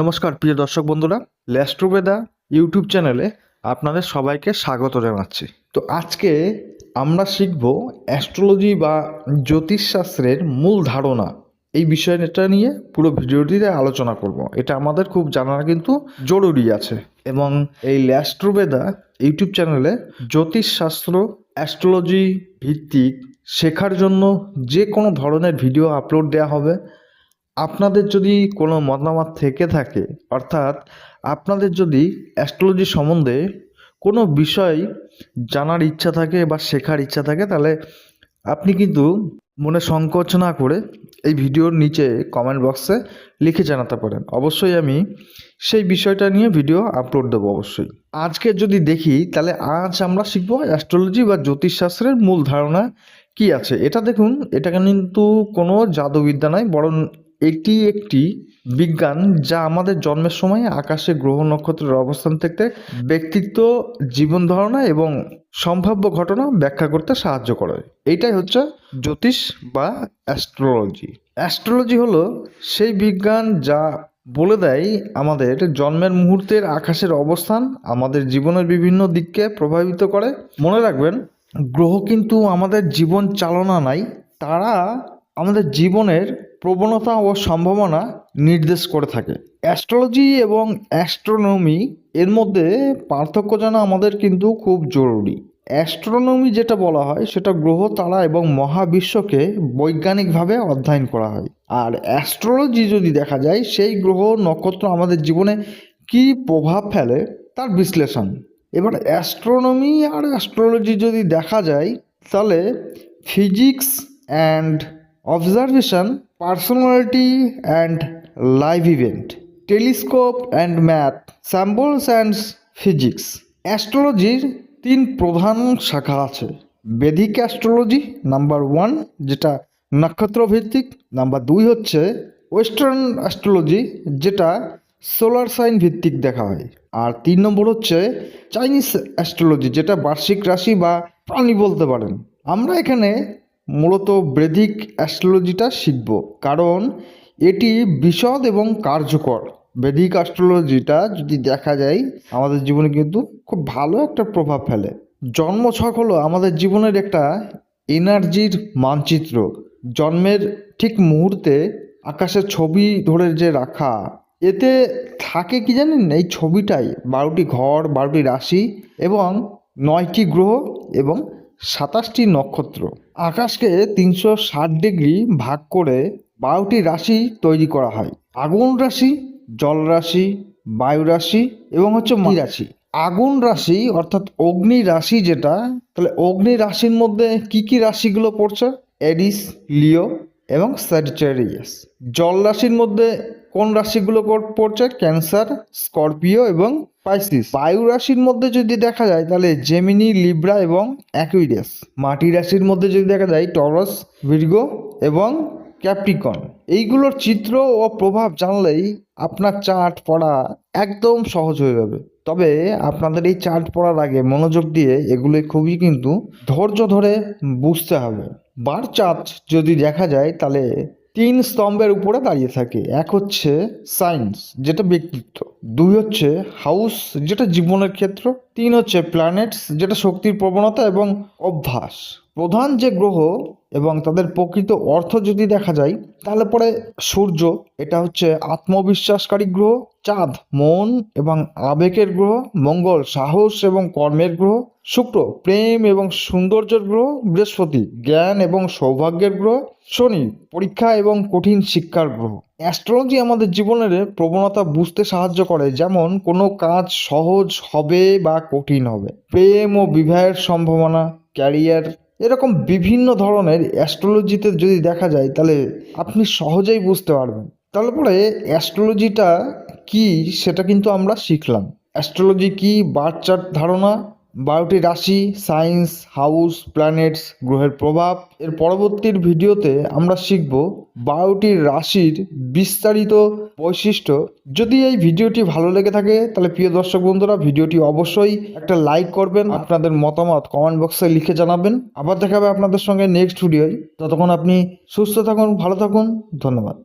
নমস্কার, প্রিয় দর্শক বন্ধুরা, ল্যাস্ট্রোবেদা ইউটিউব চ্যানেলে আপনাদের সবাইকে স্বাগত জানাচ্ছি। তো আজকে আমরা শিখব অ্যাস্ট্রোলজি বা জ্যোতিষশাস্ত্রের মূল ধারণা। এই বিষয়টা নিয়ে পুরো ভিডিওটিতে আলোচনা করব। এটা আমাদের খুব জানার কিন্তু জরুরি আছে। এবং এই ল্যাস্ট্রোবেদা ইউটিউব চ্যানেলে জ্যোতিষশাস্ত্র, অ্যাস্ট্রোলজি ভিত্তিক শেখার জন্য যে কোনো ধরনের ভিডিও আপলোড দেওয়া হবে। আপনাদের যদি কোনো মতামত থেকে থাকে, অর্থাৎ আপনাদের যদি অ্যাস্ট্রোলজি সম্বন্ধে কোনো বিষয় জানার ইচ্ছা থাকে বা শেখার ইচ্ছা থাকে, তাহলে আপনি কিন্তু মনে সংকোচ না করে এই ভিডিওর নিচে কমেন্ট বক্সে লিখে জানাতে পারেন। অবশ্যই আমি সেই বিষয়টা নিয়ে ভিডিও আপলোড দেবো অবশ্যই। আজকে যদি দেখি, তাহলে আজ আমরা শিখব অ্যাস্ট্রোলজি বা জ্যোতিষশাস্ত্রের মূল ধারণা কি আছে? এটা দেখুন, এটা কিন্তু কোনো জাদুবিদ্যা নয় বরং এটি একটি বিজ্ঞান যা আমাদের জন্মের সময় আকাশে গ্রহ নক্ষত্রের অবস্থান থেকে ব্যক্তিত্ব, জীবন ধারণা এবং সম্ভাব্য ঘটনা ব্যাখ্যা করতে সাহায্য করে। এইটাই হচ্ছে জ্যোতিষ বা অ্যাস্ট্রোলজি অ্যাস্ট্রোলজি হলো সেই বিজ্ঞান যা বলে দেয় আমাদের জন্মের মুহূর্তের আকাশের অবস্থান, আমাদের জীবনের বিভিন্ন দিককে প্রভাবিত করে। মনে রাখবেন, গ্রহ কিন্তু আমাদের জীবন চালনা নাই, তারা আমাদের জীবনের প্রবণতা ও সম্ভাবনা নির্দেশ করে থাকে। অ্যাস্ট্রোলজি এবং অ্যাস্ট্রোনমি এর মধ্যে পার্থক্য জানা আমাদের কিন্তু খুব জরুরি। অ্যাস্ট্রোনমি যেটা বলা হয়, সেটা গ্রহ, তারা এবং মহাবিশ্বকে বৈজ্ঞানিকভাবে অধ্যয়ন করা হয়। আর অ্যাস্ট্রোলজি যদি দেখা যায়, সেই গ্রহ, নক্ষত্র আমাদের জীবনে কী প্রভাব ফেলে, তার বিশ্লেষণ। এবার অ্যাস্ট্রোনমি আর অ্যাস্ট্রোলজি যদি দেখা যায়, তাহলে physics and observation personality and live event telescope and math samples and physics অ্যাস্ট্রোলজির তিন প্রধান শাখা আছে। বেদিক অ্যাস্ট্রোলজি নাম্বার ওয়ান যেটা নক্ষত্র ভিত্তিক নাম্বার দুই হচ্ছে ওয়েস্টার্ন অ্যাস্ট্রোলজি যেটা সোলার সাইন ভিত্তিক দেখা হয়। আর তিন নম্বর হচ্ছে চাইনিজ অ্যাস্ট্রোলজি যেটা বার্ষিক রাশি বা প্রাণী বলতে পারেন। আমরা এখানে মূলত বৈদিক অ্যাস্ট্রোলজিটা শিখব। কারণ এটি বিশদ এবং কার্যকর। বৈদিক অ্যাস্ট্রোলজিটা যদি দেখা যায়, আমাদের জীবনে কিন্তু খুব ভালো একটা প্রভাব ফেলে। জন্মছক হলো আমাদের জীবনের একটা এনার্জির মানচিত্র। জন্মের ঠিক মুহূর্তে আকাশের ছবি ধরে যে রাখা, এতে থাকে কি জানেন? এই ছবিটাই বারোটি ঘর, বারোটি রাশি এবং নয়টি গ্রহ এবং সাতাশটি নক্ষত্র। আকাশকে তিনশো ষাট ডিগ্রি ভাগ করে বারোটি রাশি তৈরি করা হয়। আগুন রাশি, জল রাশি, বায়ু রাশি এবং হচ্ছে মাটি রাশি। আগুন রাশি অর্থাৎ অগ্নি রাশি যেটা, তাহলে অগ্নি রাশির মধ্যে কি কি রাশিগুলো পড়ছে? এডিস লিও এবং স্যাজিটেরিয়াস। জল রাশির মধ্যে কোন রাশিগুলো পড়ছে? ক্যান্সার, স্করপিও এবং পাইসিস। বায়ু রাশির মধ্যে যদি দেখা যায়, তাহলে জেমিনি, লিব্রা এবং অ্যাকুইরিয়াস মাটি রাশির মধ্যে যদি দেখা যায়, টরস, ভির্গো এবং ক্যাপ্রিকন। এইগুলোর চিত্র ও প্রভাব জানলেই আপনার চার্ট পড়া একদম সহজ হয়ে যাবে। তবে আপনাদের এই চার্ট পড়ার আগে মনোযোগ দিয়ে এগুলো খুবই কিন্তু ধৈর্য ধরে বুঝতে হবে। বার চার্ট যদি দেখা যায়, তাহলে তিন স্তম্ভের উপরে দাঁড়িয়ে থাকে। এক হচ্ছে সায়েন্স যেটা ব্যক্তিত্ব। দুই হচ্ছে হাউস যেটা জীবনের ক্ষেত্র। তিন হচ্ছে প্ল্যানেটস যেটা শক্তির প্রবণতা এবং অভ্যাস। প্রধান যে গ্রহ এবং তাদের প্রকৃত অর্থ যদি দেখা যায়, তাহলে পরে সূর্য, এটা হচ্ছে আত্মবিশ্বাসকারী গ্রহ, চাঁদ, মন এবং আবেগের গ্রহ, মঙ্গল, সাহস এবং কর্মের গ্রহ, শুক্র, প্রেম এবং সৌন্দর্যের গ্রহ, বৃহস্পতি, জ্ঞান এবং সৌভাগ্যের গ্রহ, শনি, পরীক্ষা এবং কঠিন শিক্ষার গ্রহ। অ্যাস্ট্রোলজি আমাদের জীবনের প্রবণতা বুঝতে সাহায্য করে, যেমন কোনো কাজ সহজ হবে বা কঠিন হবে। প্রেম ও বিবাহের সম্ভাবনা ক্যারিয়ার এরকম বিভিন্ন ধরনের অ্যাস্ট্রোলজিতে যদি দেখা যায়, তাহলে আপনি সহজেই বুঝতে পারবেন। তাহলে পরে অ্যাস্ট্রোলজিটা কি, সেটা কিন্তু আমরা শিখলাম। অ্যাস্ট্রোলজি কি বার্থ চার্ট ধারণা, বারোটি রাশি সায়েন্স হাউস প্ল্যানেটস গ্রহের প্রভাব, এর পরবর্তীর ভিডিওতে আমরা শিখব বারোটি রাশির বিস্তারিত বৈশিষ্ট্য। যদি এই ভিডিওটি ভালো লেগে থাকে, তাহলে প্রিয় দর্শক বন্ধুরা, ভিডিওটি অবশ্যই একটা লাইক করবেন। আপনাদের মতামত কমেন্ট বক্সে লিখে জানাবেন। আবার দেখা হবে আপনাদের সঙ্গে নেক্সট ভিডিওয় ততক্ষণ আপনি সুস্থ থাকুন, ভালো থাকুন। ধন্যবাদ।